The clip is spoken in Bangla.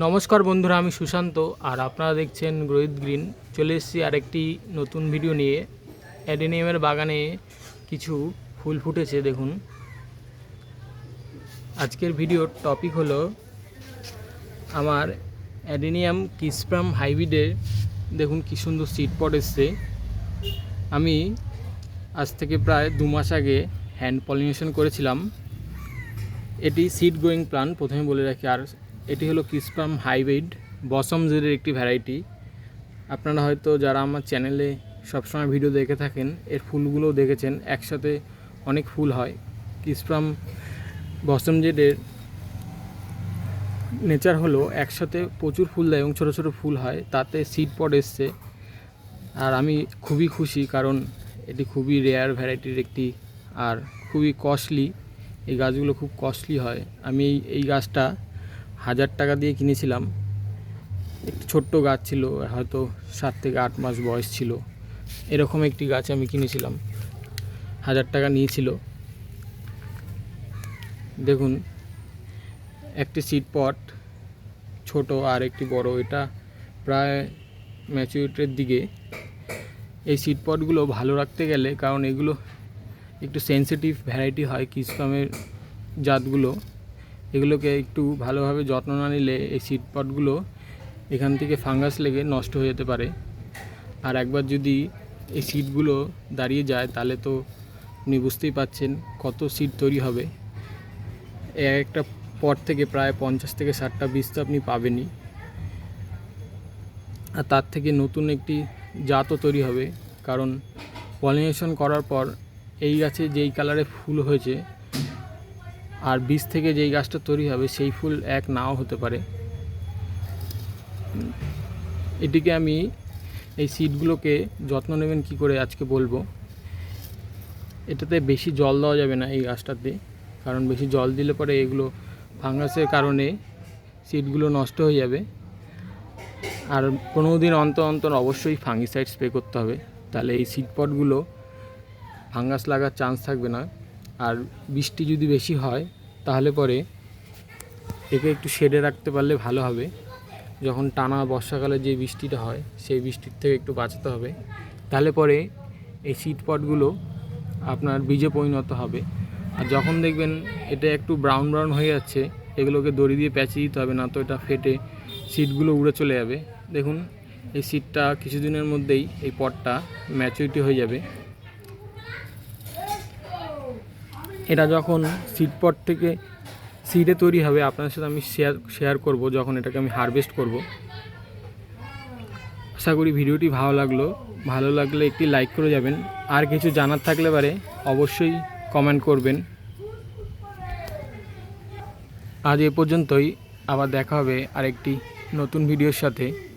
নমস্কার বন্ধুরা, আমি সুশান্ত আর আপনারা দেখছেন রোহিত গ্রিন। চলে এসেছি আরেকটি নতুন ভিডিও নিয়ে। অ্যাডেনিয়ামের বাগানে কিছু ফুল ফুটেছে, দেখুন। আজকের ভিডিওর টপিক হলো আমার অ্যাডেনিয়াম কিসপ্রাম হাইব্রিডের দেখুন কী সুন্দর সিট পট এসছে। আমি আজ থেকে প্রায় দু মাস আগে হ্যান্ড পলিনেশন করেছিলাম। এটি সিড গ্রোয়িং প্লান প্রথমে বলে রাখি, আর এটি হলো ক্রিসপাম হাইব্রিড বসম জেডের একটি ভ্যারাইটি আপনারা হয়তো যারা আমার চ্যানেলে সবসময় ভিডিও দেখে থাকেন, এর ফুলগুলোও দেখেছেন, একসাথে অনেক ফুল হয়। ক্রিসপাম বসম জেডের নেচার হলো একসাথে প্রচুর ফুল দেয় এবং ছোটো ছোটো ফুল হয়, তাতে সিড পড এসছে। আর আমি খুবই খুশি কারণ এটি খুবই রেয়ার ভ্যারাইটির একটি আর খুবই কস্টলি এই গাছগুলো খুব কস্টলি হয়। আমি এই গাছটা হাজার টাকা দিয়ে কিনেছিলাম। একটি ছোট্ট গাছ ছিল হয়তো সাত থেকে আট মাস বয়স ছিল। এরকম একটি গাছ আমি কিনেছিলাম। হাজার টাকা নিয়েছিল। দেখুন, একটি সিট পট ছোট আর একটি বড়, এটা প্রায় ম্যাচুরিটির দিকে। এই সিট পটগুলো ভালো রাখতে গেলে, কারণ এগুলো একটু সেনসিটিভ ভ্যারাইটি হয় কিসকামের জাতগুলো। এগুলোকে একটু ভালোভাবে যত্ন না নিলে এই সিড পটগুলো এখান থেকে ফাঙ্গাস লেগে নষ্ট হয়ে যেতে পারে। আর একবার যদি এই সিডগুলো দাঁড়িয়ে যায়, তাহলে তো আপনি বুঝতেই পাচ্ছেন কত সিড তৈরি হবে। এক একটা পট থেকে প্রায় পঞ্চাশ থেকে ষাটটা বীজ তো আপনি পাবেনই। আর তার থেকে নতুন একটি জাতও তৈরি হবে। কারণ পলিনেশন করার পর এই গাছে যেই কালারে ফুল হয়েছে আর বীজ থেকে যেই গাছটা তৈরি হবে, সেই ফুল এক নাও হতে পারে। এটিকে আমি এই সিডগুলোকে যত্ন নেবেন কি করে আজকে বলব। এটাতে বেশি জল দেওয়া যাবে না এই গাছটাতে, কারণ বেশি জল দিলে পরে এগুলো ফাঙ্গাসের কারণে সিডগুলো নষ্ট হয়ে যাবে। আর পনেরো দিন অন্তর অন্তর অবশ্যই ফাঙ্গিসাইড স্প্রে করতে হবে, তাহলে এই সিড পটগুলো ফাঙ্গাস লাগার চান্স থাকবে না। আর বৃষ্টি যদি বেশি হয়, তাহলে পরে একে একটু শেডে রাখতে পারলে ভালো হবে। যখন টানা বর্ষাকালে যে বৃষ্টিটা হয়, সেই বৃষ্টির থেকে একটু বাঁচাতে হবে। তাহলে পরে এই সিট পটগুলো আপনার বীজে পরিণত হবে। আর যখন দেখবেন এটা একটু ব্রাউন ব্রাউন হয়ে যাচ্ছে, এগুলোকে দড়ি দিয়ে প্যাঁচিয়ে দিতে হবে, না তো এটা ফেটে সিটগুলো উড়ে চলে যাবে। দেখুন, এই সিটটা কিছুদিনের মধ্যেই এই পটটা ম্যাচুরিটি হয়ে যাবে। এটা যখন সিড পট থেকে সিডে তৈরি হবে আপনাদের সাথে আমি শেয়ার শেয়ার করব যখন এটাকে আমি হারভেস্ট করব। আশা করি ভিডিওটি ভালো লাগল। ভালো লাগলে একটি লাইক করে যাবেন। আর কিছু জানার থাকলে পারে অবশ্যই কমেন্ট করবেন। আজ এ পর্যন্তই। আবার দেখা হবে আরেকটি নতুন ভিডিওর সাথে।